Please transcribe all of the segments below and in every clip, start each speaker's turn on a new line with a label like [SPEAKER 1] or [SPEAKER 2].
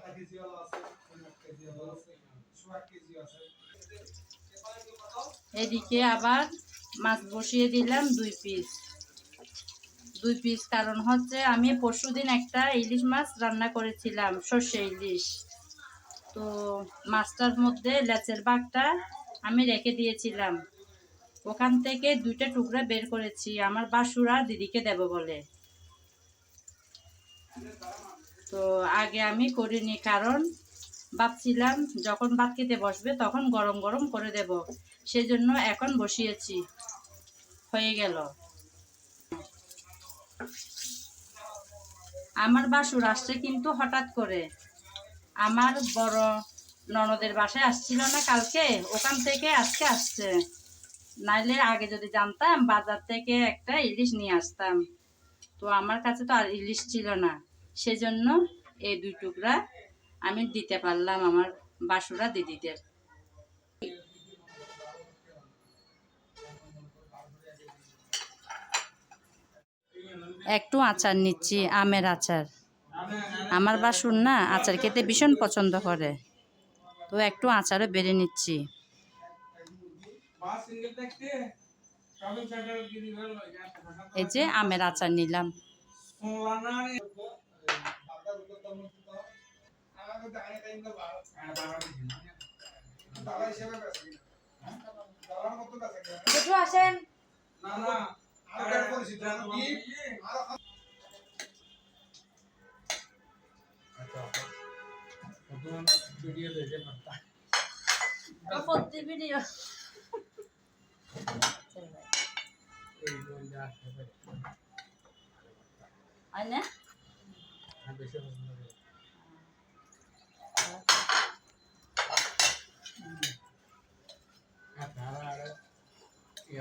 [SPEAKER 1] আধা কেজি আছে কেজি আছে কেজি আছে।
[SPEAKER 2] এদিকে আবার মাছ বসিয়ে দিলাম দুই পিস দুই পিস কারণ হচ্ছে আমি পরশুদিন একটা ইলিশ মাছ রান্না করেছিলাম, সর্ষে ইলিশ। তো মাছটার মধ্যে লেচের বাঘটা আমি রেখে দিয়েছিলাম। ওখান থেকে দুইটা টুকরা বের করেছি, আমার বাসুরা দিদিকে দেব বলে। তো আগে আমি করিনি, কারণ ভাবছিলাম যখন ভাত খেতে বসবে তখন গরম গরম করে দেব, সেজন্য এখন বসিয়েছি, হয়ে গেল। আমার বাসুর আসছে কিন্তু হঠাৎ করে। আমার বড় ননদের বাসায় আসছিল না কালকে, ওখান থেকে আজকে আসছে। নাইলে আগে যদি জানতাম, বাজার থেকে একটা ইলিশ নিয়ে আসতাম। তো আমার কাছে তো আর ইলিশ ছিল না। সেজন্য এই দুই টুকরা আমি দিতে পারলাম, আমার বাসুরা দিদিদের একটু আচার নিচ্ছি, আমের আচার। আমার বাসুর না আচার খেতে ভীষণ পছন্দ করে, তো একটু আচারও বেড়ে নিচ্ছি। এই যে আমের আচার নিলাম। একটু আসেন।
[SPEAKER 1] না না আর কাট করেছি তো কি আর প্রথম ভিডিও দেখে না।
[SPEAKER 2] প্রতি ভিডিও
[SPEAKER 1] এই কোন যা আসবে
[SPEAKER 2] আইনে
[SPEAKER 1] আর বেশি পছন্দ করে আর তারা আর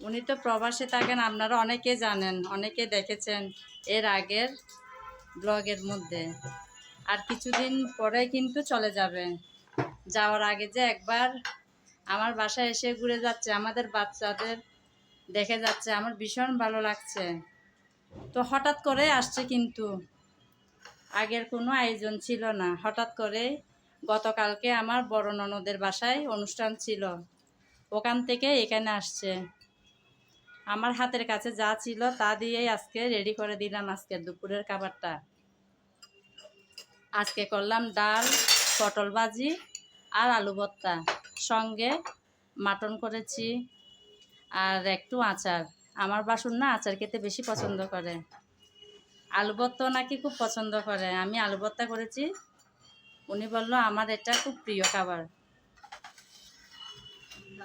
[SPEAKER 2] উনি তো প্রবাসে থাকেন, আপনারা অনেকে জানেন, অনেকে দেখেছেন এর আগের ব্লগের মধ্যে। আর কিছুদিন পরে কিন্তু চলে যাবে। যাওয়ার আগে যে একবার আমার বাসায় এসে ঘুরে যাচ্ছে, আমাদের বাচ্চাদের দেখে যাচ্ছে, আমার ভীষণ ভালো লাগছে। তো হঠাৎ করে আসছে কিন্তু, আগের কোনো আয়োজন ছিল না। হঠাৎ করে গতকালকে আমার বড় ননদের বাসায় অনুষ্ঠান ছিল। ওখান থেকে এখানে আসছে। আমার হাতের কাছে যা ছিল তা দিয়েই আজকে রেডি করে দিলাম আজকে দুপুরের খাবারটা। আজকে করলাম ডাল, পটল ভাজি আর আলু ভর্তা। সঙ্গে মাটন করেছি আর একটু আচার। আমার বাসুর না আচার খেতে বেশি পছন্দ করে। আলু ভর্তাও নাকি খুব পছন্দ করে। আমি আলু ভর্তা করেছি। উনি বলল, আমার এটা খুব প্রিয় খাবার।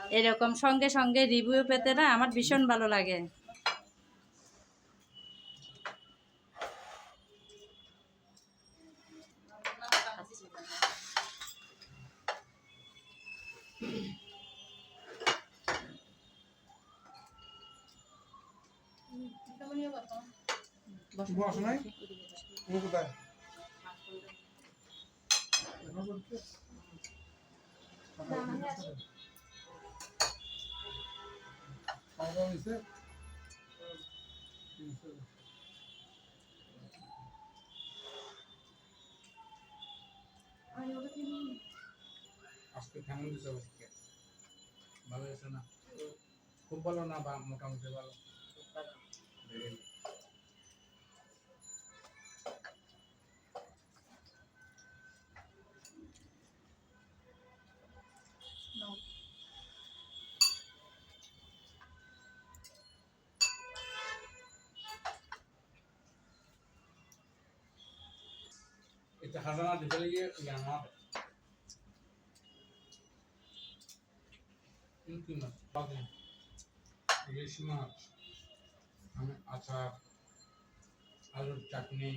[SPEAKER 2] এরকম সঙ্গে সঙ্গে রিভিউ পেতে না আমার ভীষণ ভালো লাগে।
[SPEAKER 1] দাওয়া হয়েছে আজকে কেমন দিছে হবে ভালো আছে না? খুব ভালো না বা মোটামুটি ভালো? দিতে গিয়ে ইলিশ মাছ আমি আচার আলুর চাটনি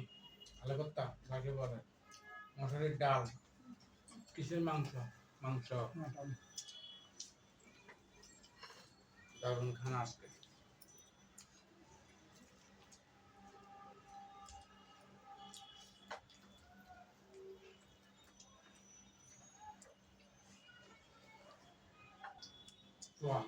[SPEAKER 1] আলু ভর্তা যাকে বলে। মশারির ডাল কিসের মাংস? মাংস। দারুণ খানা আজকে। বাহ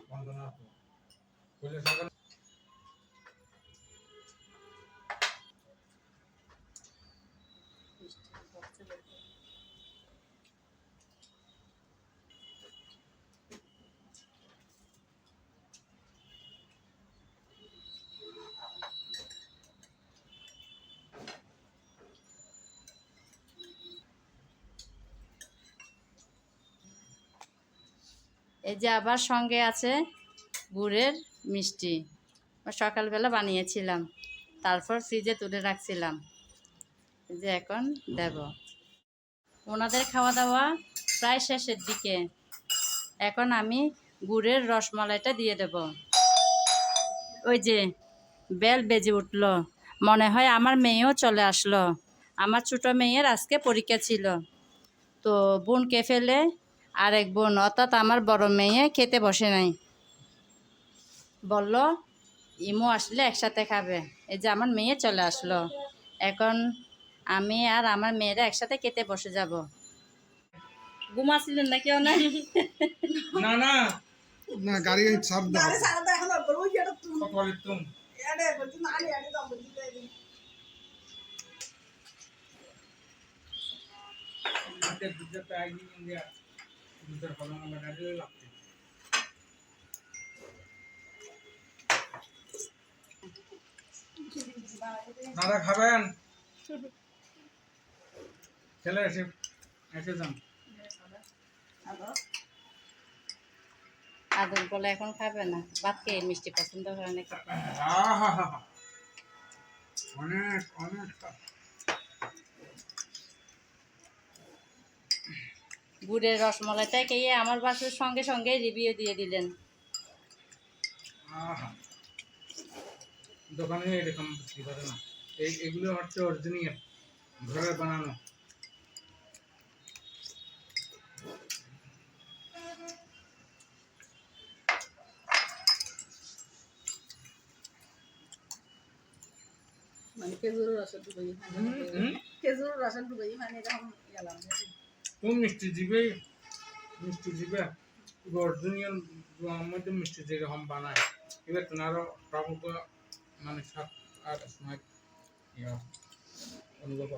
[SPEAKER 2] এই যে আবার সঙ্গে আছে গুড়ের মিষ্টি। সকালবেলা বানিয়েছিলাম। তারপর ফ্রিজে তুলে রাখছিলাম। যে এখন দেব। ওনাদের খাওয়া দাওয়া প্রায় শেষের দিকে। এখন আমি গুড়ের রসমালাইটা দিয়ে দেব। ওই যে বেল বেজে উঠল। মনে হয় আমার মেয়েও চলে আসলো। আমার ছোটো মেয়ের আজকে পরীক্ষা ছিল। তো বোনকে ফেলে আর এক বোন অর্থাৎ আমার বড় মেয়ে খেতে বসে নাই। বলল ইমো আসলে একসাথে খাবে। এই যে আমার মেয়ে চলে আসলো। এখন আমি আর আমার মেয়েরা একসাথে খেতে বসে যাব। ঘুমাছিলেন নাকি অনেক?
[SPEAKER 1] না না।
[SPEAKER 3] না গাড়ি সাপ দাও।
[SPEAKER 1] দুধের ফলন আমরা দাদা খাবেন? এসে এসে যান।
[SPEAKER 2] আদর বলে এখন খাবে না? ভাত খেয়ে মিষ্টি পছন্দ করে নাকি!
[SPEAKER 1] অনেক অনেক
[SPEAKER 2] গুড়ের রসমলাইটা খেয়ে আমার বাসুর সঙ্গে সঙ্গে রিভিউ দিয়ে দিলেন।
[SPEAKER 1] আহা! দোকানে এরকম বিক্রি করে না। এগুলো হচ্ছে অরিজিনাল ঘরে বানানো।
[SPEAKER 4] মানে খেজুরের রসের
[SPEAKER 1] হুম।
[SPEAKER 4] খেজুরের মানে এরকম গেলাম
[SPEAKER 1] তুমি মিষ্টি দিবে? মিষ্টি দিবে? অরিজিনাল মধ্যে মিষ্টি যেরকম বানায়। এবার তোমারও টক মানে আর সময় অনুভব।